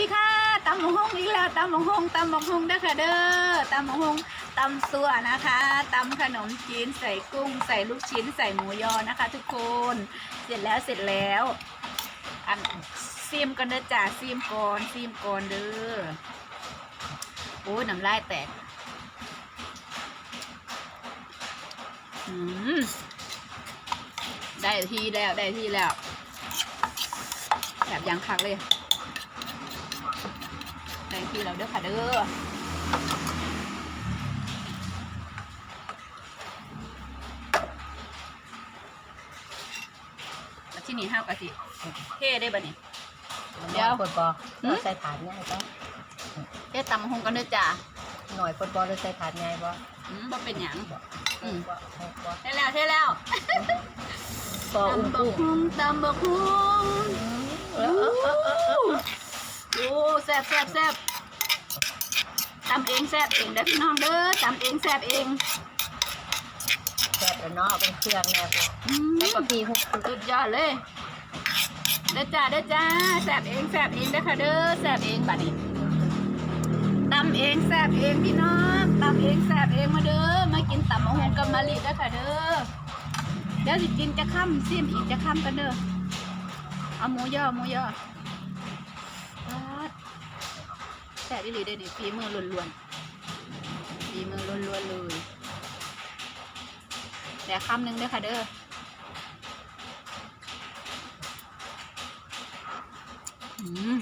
ดีค่ะตำหมกฮงอีกแล้วตำหมกฮงตำหมกฮงเด้อค่ะเด้อตำหมกฮงตำซัวนะคะตำขนมจีนใส่กุ้ง ใส่ลูกชิ้นใส่หมูยอนะคะ ทุกคน เสร็จแล้วเสร็จแล้วอันซีมกันเด้อจ้าซีมก่อนซีมก่อนเด้อโอ้ยน้ำลายแตกอืมได้ที่แล้วได้ที่แล้วแบบยังคักเลย ได้ที่แล้วเด้อค่ะเด้อแล้วที่นี่ห้าวกะสิเท่ได้บ่นี่เดี๋ยวคนบอหืมเราใส่ถาดง่ายปะเท่ตำหงกันเด้อจ้าหน่อยคนบอเราใส่ถาดง่ายปะอืมบ่เป็นหยังอืมบ่บ่บ่เท่แล้วเท่แล้วปออุ้งตำบักอุ้งฮุงตำบักฮุง เออเออเออเออเออ โอ้แซ่ บแซ่บแซ่บตำเองแซ่บเองเด้อพี่น้องเด้อตำเองแซ่บเองแซ่บแล้วเนาะเป็นเครื่องแน่ปะอืมแล้วก็พี่หุบสุดยอดเลยเด้อจ้าเด้อจ้าแซ่บเองแซ่บเองเด้อค่ะเด้อแซ่บเองบัดนี้ตำเองแซ่บเองพี่น้องตำเองแซ่บเองมาเด้อมากินตำมะฮงกับมะลิเด้อค่ะเด้อเดี๋ยวสิกินจะค่ำซิมอีกจะค่ำกันเด้อเอาหมูย่อหมูย่อปาดแซ่บอีหลีเด้นี่ฝีมือล้วนๆฝีมือล้วนๆเลยแต่คำหนึ่งเด้อค่ะเด้ออืม